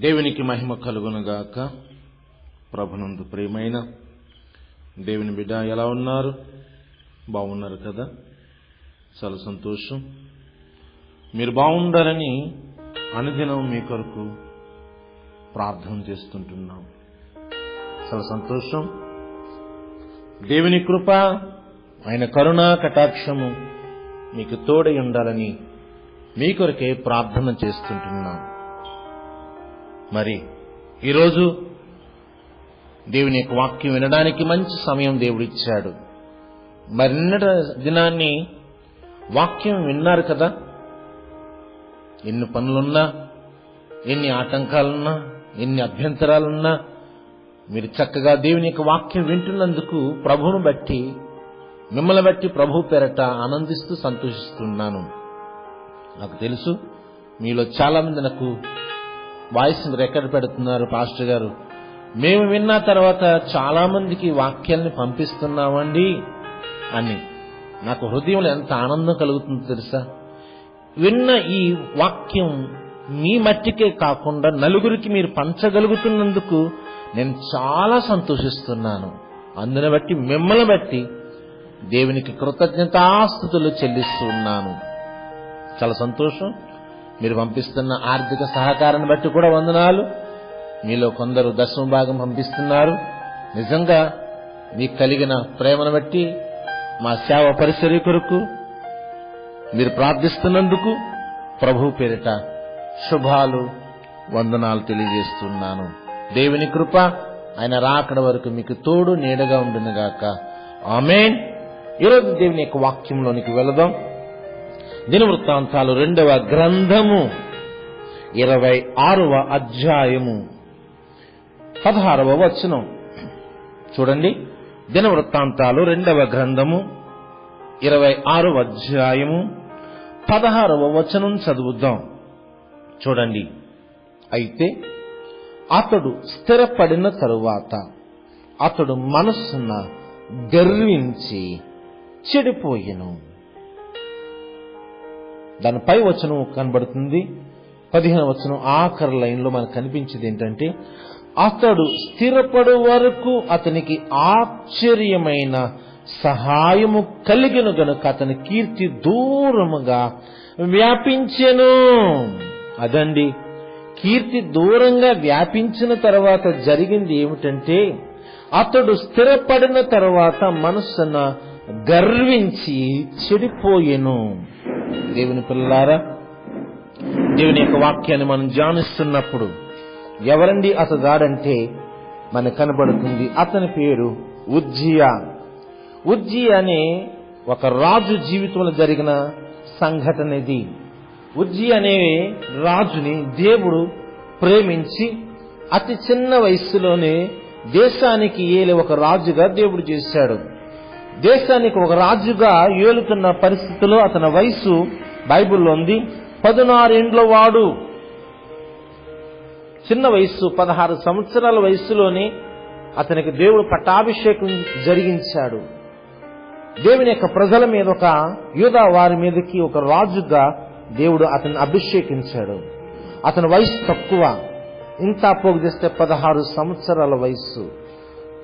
దేవునికి మహిమ కలుగునుగాక. ప్రభునందు ప్రియమైన దేవుని బిడ్డ ఎలా ఉన్నారు? బాగున్నారు కదా? చాలా సంతోషం. మీరు బాగుండాలని అనుదినం మీ కొరకు ప్రార్థన చేస్తుంటున్నాం. చాలా సంతోషం. దేవుని కృప ఆయన కరుణా కటాక్షము మీకు తోడై ఉండాలని మీ కొరకే ప్రార్థన చేస్తుంటున్నాం. మరి ఈరోజు దేవుని యొక్క వాక్యం వినడానికి మంచి సమయం దేవుడిచ్చాడు. ఇచ్చాడు మరి నిన్నటి దినాన్ని వాక్యం విన్నారు కదా? ఎన్ని పనులున్నా ఎన్ని ఆటంకాలున్నా ఎన్ని అభ్యంతరాలున్నా మీరు చక్కగా దేవుని యొక్క వాక్యం వింటున్నందుకు ప్రభువును బట్టి మిమ్మల్ని బట్టి ప్రభు పేరట ఆనందిస్తూ సంతోషిస్తున్నాను. నాకు తెలుసు మీలో చాలా మంది నాకు వాయిస్ రికార్డ్ పెడుతున్నారు పాస్టర్ గారు. మేము విన్న తర్వాత చాలా మందికి వాక్యాల్ని పంపిస్తున్నామండి అని. నాకు హృదయంలో ఎంత ఆనందం కలుగుతుందో తెలుసా? విన్న ఈ వాక్యం మీ మట్టికే కాకుండా నలుగురికి మీరు పంచగలుగుతున్నందుకు నేను చాలా సంతోషిస్తున్నాను. అందుని బట్టి మిమ్మల్ని బట్టి దేవునికి కృతజ్ఞతాస్థుతులు చెల్లిస్తున్నాను. చాలా సంతోషం. మీరు పంపిస్తున్న ఆర్థిక సహకారాన్ని బట్టి కూడా వందనాలు. మీలో కొందరు దశమ భాగం పంపిస్తున్నారు. నిజంగా మీకు కలిగిన ప్రేమను బట్టి మా సేవ పరిసరి కొరకు మీరు ప్రార్థిస్తున్నందుకు ప్రభు పేరిట శుభాలు వందనాలు తెలియజేస్తున్నాను. దేవుని కృప ఆయన రాకడ వరకు మీకు తోడు నీడగా ఉండునుగాక. ఆమెన్. ఈరోజు దేవుని యొక్క వాక్యంలోనికి వెళదాం. దినవృత్తాంతాలు రెండవ గ్రంథము ఇరవై ఆరవ అధ్యాయము. పదహారవ వచనం. చూడండి దినవృత్తాంతాలు రెండవ గ్రంథము ఇరవై ఆరవ అధ్యాయము పదహారవ వచనం చదువుద్దాం చూడండి అయితే అతడు స్థిరపడిన తరువాత అతడు మనస్సున గర్వించి చెడిపోయెను. దానిపై వచనం కనబడుతుంది. పదిహేను వచనం ఆఖరి లైన్లో మనకు కనిపించేది ఏంటంటే అతడు స్థిరపడు వరకు అతనికి ఆశ్చర్యమైన సహాయము కలిగిన గనుక అతని కీర్తి దూరముగా వ్యాపించెను. అదండి కీర్తి దూరంగా వ్యాపించిన తర్వాత జరిగింది ఏమిటంటే అతడు స్థిరపడిన తర్వాత మనస్సున గర్వించి చెడిపోయెను. దేవుని పిల్లారా దేవుని యొక్క వాక్యాన్ని మనం ధ్యానిస్తున్నప్పుడు ఎవరండి అతగాడంటే మనకు కనబడుతుంది. అతని పేరు ఉజ్జియా. ఉజ్జియా అనే ఒక రాజు జీవితంలో జరిగిన సంఘటన ఇది ఉజ్జి అనే రాజుని దేవుడు ప్రేమించి అతి చిన్న వయస్సులోనే దేశానికి ఏలే ఒక రాజుగా దేవుడు చేశాడు. దేశానికి ఒక రాజుగా ఏలుతున్న పరిస్థితిలో అతని వయసు బైబిల్లో ఉంది. పదునారేండ్ల వాడు. చిన్న వయస్సు పదహారు సంవత్సరాల వయసులోనే అతనికి దేవుడు పట్టాభిషేకం జరిగించాడు. దేవుని యొక్క ప్రజల మీద ఒక యూదా వారి మీదకి ఒక రాజుగా దేవుడు అతన్ని అభిషేకించాడు. అతని వయసు తక్కువ. ఇంత పోగు చేస్తే పదహారు సంవత్సరాల వయస్సు.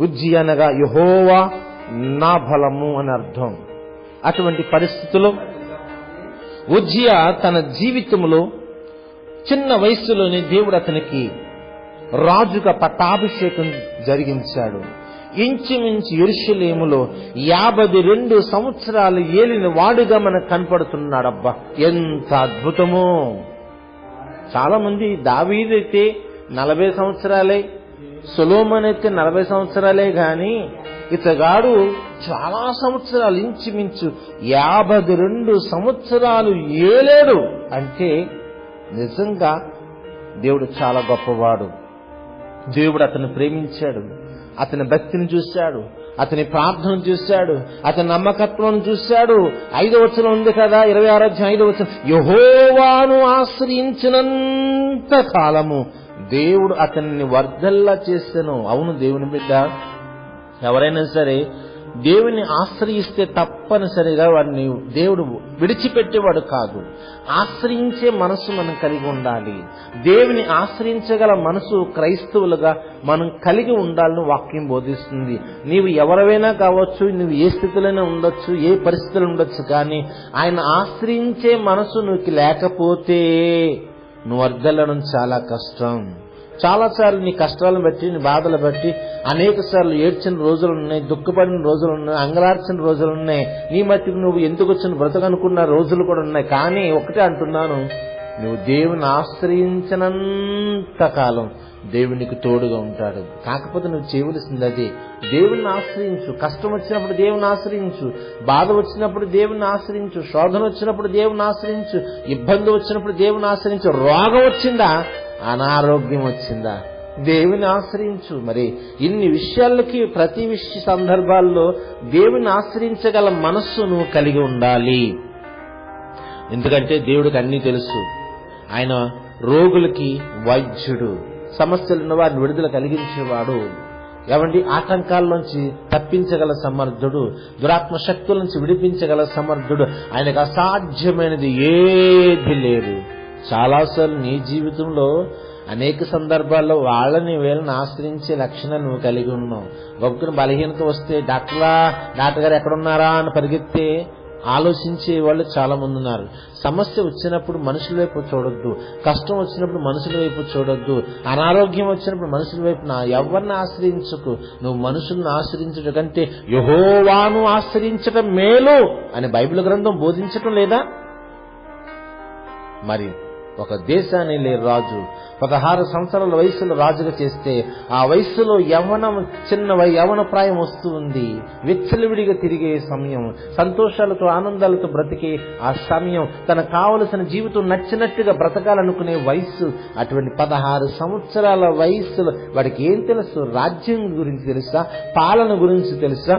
ఉజ్జి అనగా యహోవా నా బలము అని అర్థం. అటువంటి పరిస్థితుల్లో ఉజ్జియా తన జీవితంలో చిన్న వయస్సులోనే దేవుడు అతనికి రాజుగా పట్టాభిషేకం జరిగించాడు. ఇంచుమించు ఎరుషులేములో యాభై రెండు సంవత్సరాలు ఏలిన వాడుగా మనకు కనపడుతున్నాడబ్బా. ఎంత అద్భుతమో! చాలా మంది దావీదైతే నలభై సంవత్సరాలే సులోమన్ అయితే నలభై సంవత్సరాలే గాని ఇతగాడు చాలా సంవత్సరాలు ఇంచుమించు యాభై రెండు సంవత్సరాలు ఏలేడు అంటే నిజంగా దేవుడు చాలా గొప్పవాడు. దేవుడు అతను ప్రేమించాడు. అతని భక్తిని చూశాడు. అతని ప్రార్థన చూశాడు. అతని నమ్మకత్వం చూశాడు. ఐదో వచనం ఉంది కదా ఇరవై ఆరో ఐదో వచనం. యహోవాను ఆశ్రయించినంత కాలము దేవుడు అతన్ని వర్ధల్లా చేశాను. అవును దేవుని బిడ్డ. ఎవరైనా సరే దేవుని ఆశ్రయిస్తే తప్పనిసరిగా వాడిని దేవుడు విడిచిపెట్టేవాడు కాదు. ఆశ్రయించే మనసు మనం కలిగి ఉండాలి. దేవుని ఆశ్రయించగల మనసు క్రైస్తవులుగా మనం కలిగి ఉండాలని వాక్యం బోధిస్తుంది. నీవు ఎవరైనా కావచ్చు నువ్వు ఏ స్థితిలోనే ఉండొచ్చు ఏ పరిస్థితులు ఉండొచ్చు కానీ ఆయన ఆశ్రయించే మనసు నీకు లేకపోతే నువ్వు వర్గలడం చాలా కష్టం. చాలా సార్లు నీ కష్టాలను బట్టి నీ బాధలు బట్టి అనేక సార్లు ఏడ్చిన రోజులు ఉన్నాయి దుఃఖపడిన రోజులు ఉన్నాయి అంగలార్చిన రోజులున్నాయి నీ మట్టికి నువ్వు ఎందుకు వచ్చిన బ్రతకనుకున్న రోజులు కూడా ఉన్నాయి. కానీ ఒకటే అంటున్నాను. నువ్వు దేవుని ఆశ్రయించినంత కాలం దేవునికి తోడుగా ఉంటాడు. కాకపోతే నువ్వు చేయవలసింది అదే. దేవుణ్ణి ఆశ్రయించు. కష్టం వచ్చినప్పుడు దేవుని ఆశ్రయించు. బాధ వచ్చినప్పుడు దేవుని ఆశ్రయించు. శోధన వచ్చినప్పుడు దేవుని ఆశ్రయించు. ఇబ్బంది వచ్చినప్పుడు దేవుని ఆశ్రయించు. రోగం వచ్చిందా? అనారోగ్యం వచ్చిందా? దేవుని ఆశ్రయించు. మరి ఇన్ని విషయాలకి ప్రతి విషయ సందర్భాల్లో దేవుని ఆశ్రయించగల మనస్సును కలిగి ఉండాలి. ఎందుకంటే దేవుడికి అన్నీ తెలుసు. ఆయన రోగులకి వైద్యుడు. సమస్యలున్న వారిని విడుదల కలిగించేవాడు. ఏమండి? ఆటంకాల్లోంచి తప్పించగల సమర్థుడు. దురాత్మ శక్తుల నుంచి విడిపించగల సమర్థుడు. ఆయనకు అసాధ్యమైనది ఏది లేదు. చాలాసార్లు నీ జీవితంలో అనేక సందర్భాల్లో వాళ్ళని వీళ్ళని ఆశ్రయించే లక్షణం నువ్వు కలిగి ఉన్నావు. గొప్పకుని బలహీనత వస్తే డాక్టరా డాక్టర్ గారు ఎక్కడున్నారా అని పరిగెత్తే ఆలోచించే వాళ్ళు చాలా మంది ఉన్నారు. సమస్య వచ్చినప్పుడు మనుషుల వైపు చూడొద్దు. కష్టం వచ్చినప్పుడు మనుషుల వైపు చూడొద్దు. అనారోగ్యం వచ్చినప్పుడు మనుషుల వైపు నా ఎవరిని ఆశ్రయించకు? నువ్వు మనుషుల్ని ఆశ్రయించడం కంటే యహోవాను ఆశ్రయించడం మేలు అని బైబిల్ గ్రంథం బోధించటం లేదా? మరి ఒక దేశాన్ని లే రాజు. పదహారు సంవత్సరాల వయసులో రాజుగా చేస్తే ఆ వయసులో యవనం చిన్న యవన ప్రాయం వస్తూ ఉంది. విచ్చలవిడిగా తిరిగే సమయం. సంతోషాలతో ఆనందాలతో బ్రతికే ఆ సమయం. తన కావలసిన జీవితం నచ్చినట్టుగా బ్రతకాలనుకునే వయస్సు అటువంటి పదహారు సంవత్సరాల వయస్సులో వాడికి ఏం తెలుసు? రాజ్యం గురించి తెలుసా? పాలన గురించి తెలుసా?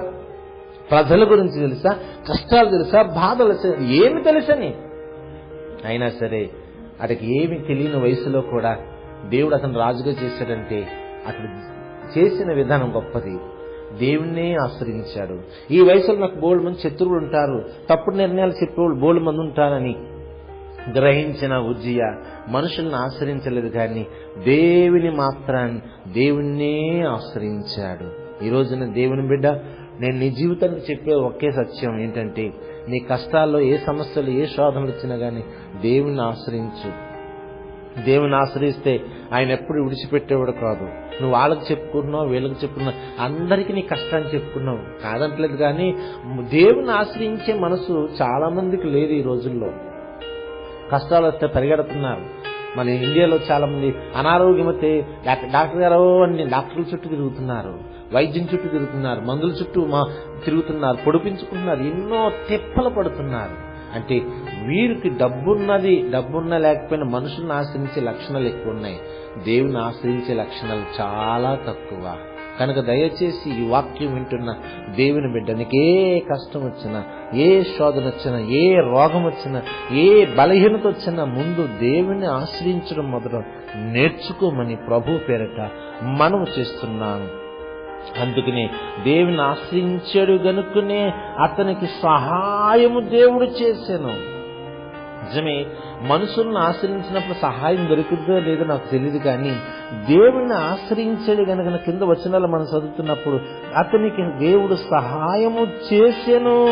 ప్రజల గురించి తెలుసా? కష్టాలు తెలుసా? బాధలు ఏమి తెలుసని? అయినా సరే అతనికి ఏమి తెలియని వయసులో కూడా దేవుడు అతను రాజుగా చేశాడంటే అతను చేసిన విధానం గొప్పది. దేవుణ్ణే ఆశ్రయించాడు. ఈ వయసులో నాకు బోల్డ్ మంది శత్రువులు ఉంటారు. తప్పుడు నిర్ణయాలు చెప్పేవాళ్ళు బోల్డ్ మంది ఉంటారని గ్రహించిన ఉజ్జియ మనుషుల్ని ఆశ్రయించలేదు కానీ దేవుని మాత్రాన్ని దేవుణ్ణే ఆశ్రయించాడు. ఈ రోజున దేవుని బిడ్డ నేను నీ జీవితానికి చెప్పే ఒకే సత్యం ఏంటంటే నీ కష్టాల్లో ఏ సమస్యలు ఏ శోధనలు వచ్చినా కానీ దేవుని ఆశ్రయించు. దేవుని ఆశ్రయిస్తే ఆయన ఎప్పుడు విడిచిపెట్టేవాడు కాదు. నువ్వు వాళ్ళకి చెప్పుకున్నావు వీళ్ళకి చెప్పుకున్నావు అందరికీ నీ కష్టాన్ని చెప్పుకున్నావు. కాదంటలేదు కానీ దేవుని ఆశ్రయించే మనసు చాలా మందికి లేదు ఈ రోజుల్లో. కష్టాలు వస్తే పరిగెడుతున్నారు. మన ఇండియాలో చాలా మంది అనారోగ్యం డాక్టర్ డాక్టర్ గారు అని డాక్టర్ల చుట్టూ తిరుగుతున్నారు. వైద్యం చుట్టూ తిరుగుతున్నారు మందుల చుట్టూ మా తిరుగుతున్నారు పొడిపించుకుంటున్నారు ఎన్నో తిప్పలు పడుతున్నారు. అంటే వీరికి డబ్బున్నది డబ్బున్న లేకపోయినా మనుషులను ఆశ్రయించే లక్షణాలు ఎక్కువ ఉన్నాయి దేవుని ఆశ్రయించే లక్షణాలు చాలా తక్కువ. కనుక దయచేసి ఈ వాక్యం వింటున్న దేవుని బిడ్డనికి ఏ కష్టం వచ్చినా ఏ శోధన వచ్చినా ఏ రోగం వచ్చినా ఏ బలహీనత వచ్చినా ముందు దేవుని ఆశ్రయించడం మొదలు నేర్చుకోమని ప్రభు పేరట మనము చేస్తున్నాను. అందుకని దేవుని ఆశ్రయించాడు గనుకనే అతనికి సహాయము దేవుడు చేశాను. నిజమే మనుషులను ఆశ్రయించినప్పుడు సహాయం దొరుకుతుందో లేదో నాకు తెలియదు కానీ దేవుణ్ణి ఆశ్రయించాడు గనుక కింద వచనాలు మనం చదువుతున్నప్పుడు అతనికి దేవుడు సహాయము చేశాను.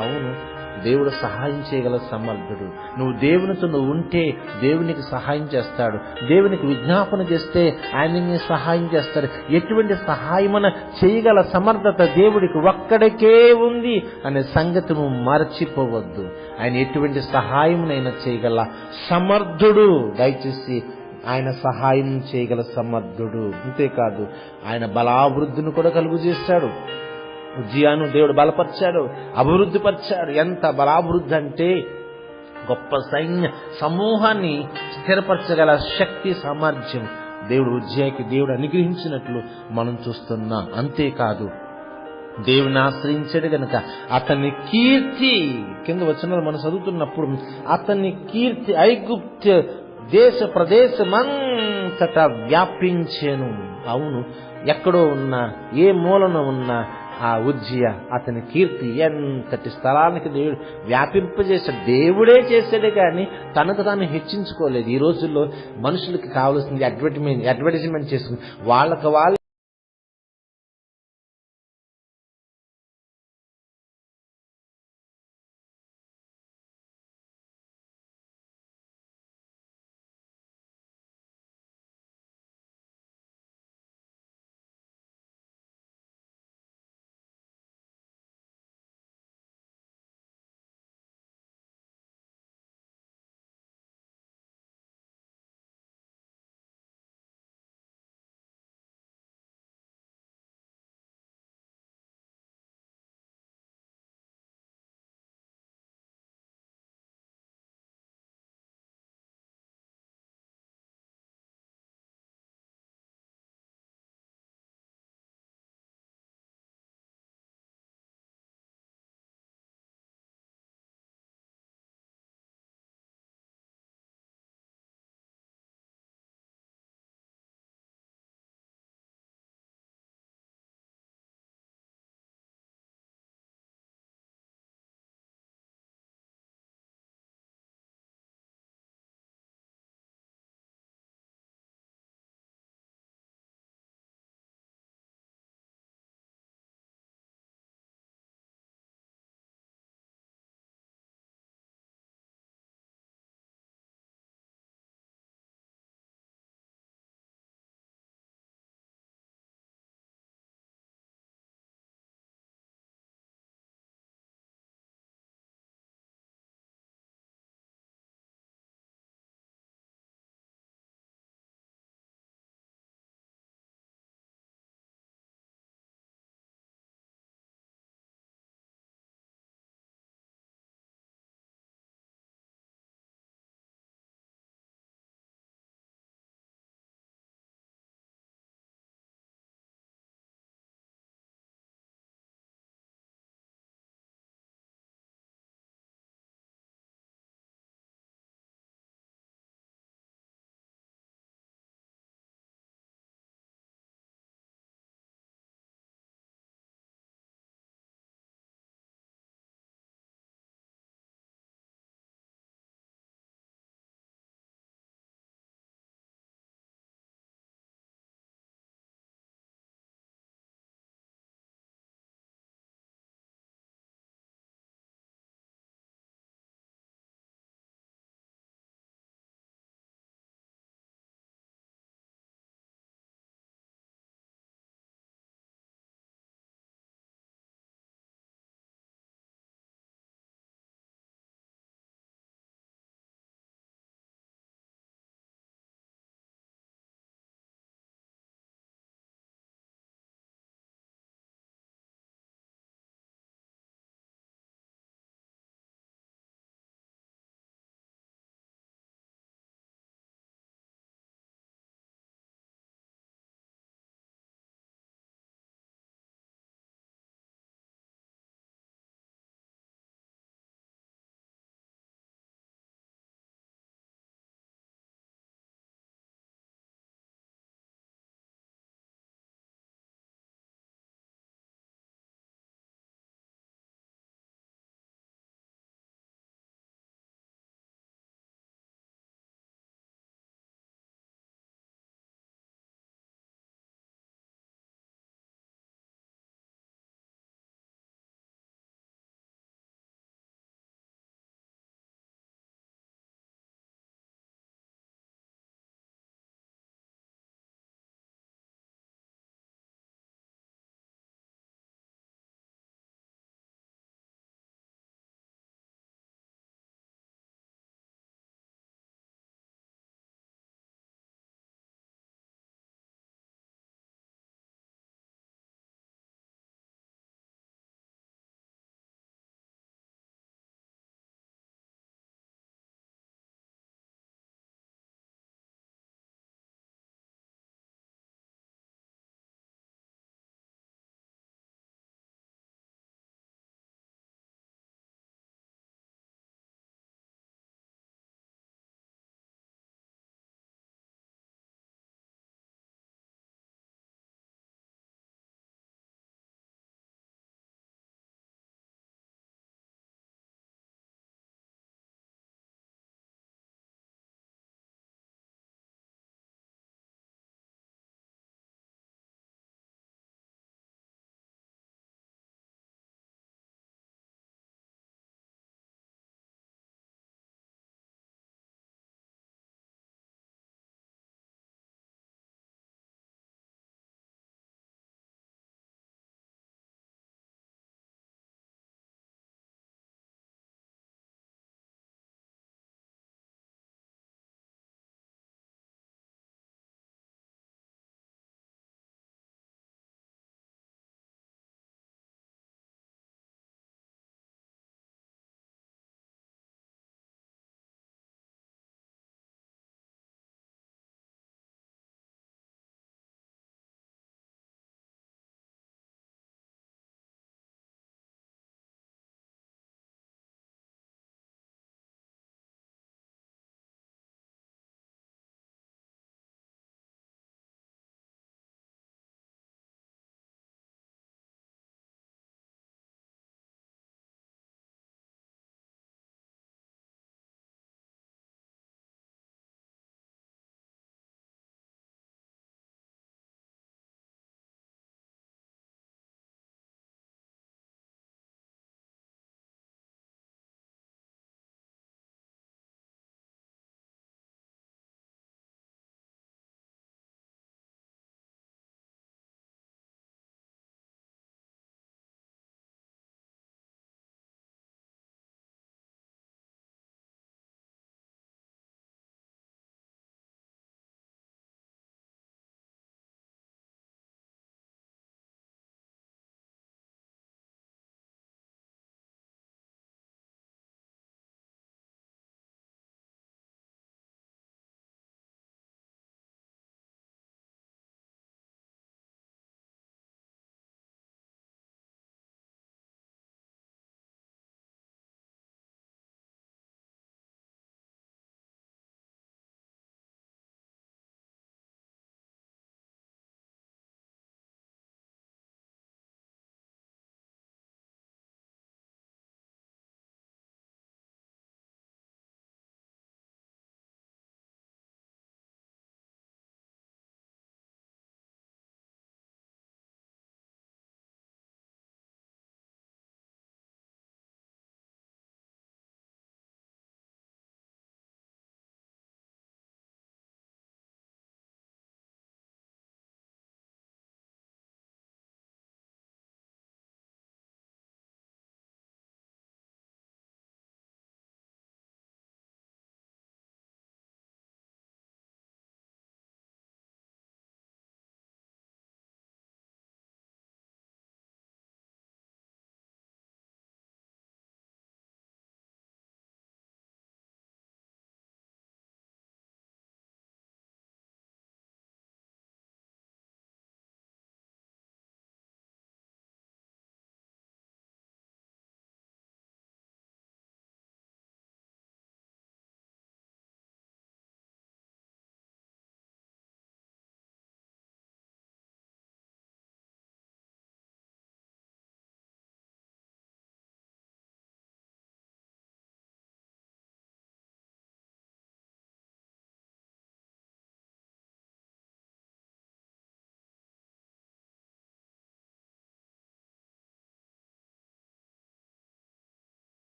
అవును. దేవుడు సహాయం చేయగల సమర్థుడు. నువ్వు దేవునితో నువ్వు ఉంటే దేవునికి సహాయం చేస్తాడు. దేవునికి విజ్ఞాపన చేస్తే ఆయన సహాయం చేస్తాడు. ఎటువంటి సహాయమన చేయగల సమర్థత దేవుడికి ఒక్కడికే ఉంది అనే సంగతి నువ్వు మర్చిపోవద్దు. ఆయన ఎటువంటి సహాయమునైనా చేయగల సమర్థుడు. దయచేసి ఆయన సహాయం చేయగల సమర్థుడు. అంతేకాదు ఆయన బలాభివృద్ధిని కూడా కలుగు చేస్తాడు. జియాను దేవుడు బలపరిచాడు అభివృద్ధి పరిచాడు ఎంత బలాభివృద్ధి అంటే గొప్ప సైన్య సమూహాన్ని స్థిరపరచగల శక్తి సామర్థ్యం దేవుడు ఉజ్జయాకి దేవుడు అనుగ్రహించినట్లు మనం చూస్తున్నాం. అంతేకాదు దేవుని ఆశ్రయించాడు గనక అతని కీర్తి కింద వచ్చిన మనం చదువుతున్నప్పుడు అతని కీర్తి ఐగుప్త దేశ ప్రదేశమంతటా వ్యాపించాను. అవును ఎక్కడో ఉన్నా ఏ మూలన ఉన్నా ఆ ఉజ్జయ అతని కీర్తి ఎంతటి స్థలానికి దేవుడు వ్యాపింపజేశాడు. దేవుడే చేశాడే కానీ తనకు తాను హెచ్చించుకోలేదు. ఈ రోజుల్లో మనుషులకి కావాల్సింది అడ్వర్టైజ్మెంట్ అడ్వర్టైజ్మెంట్ చేసుకుని వాళ్ళకి వాళ్ళు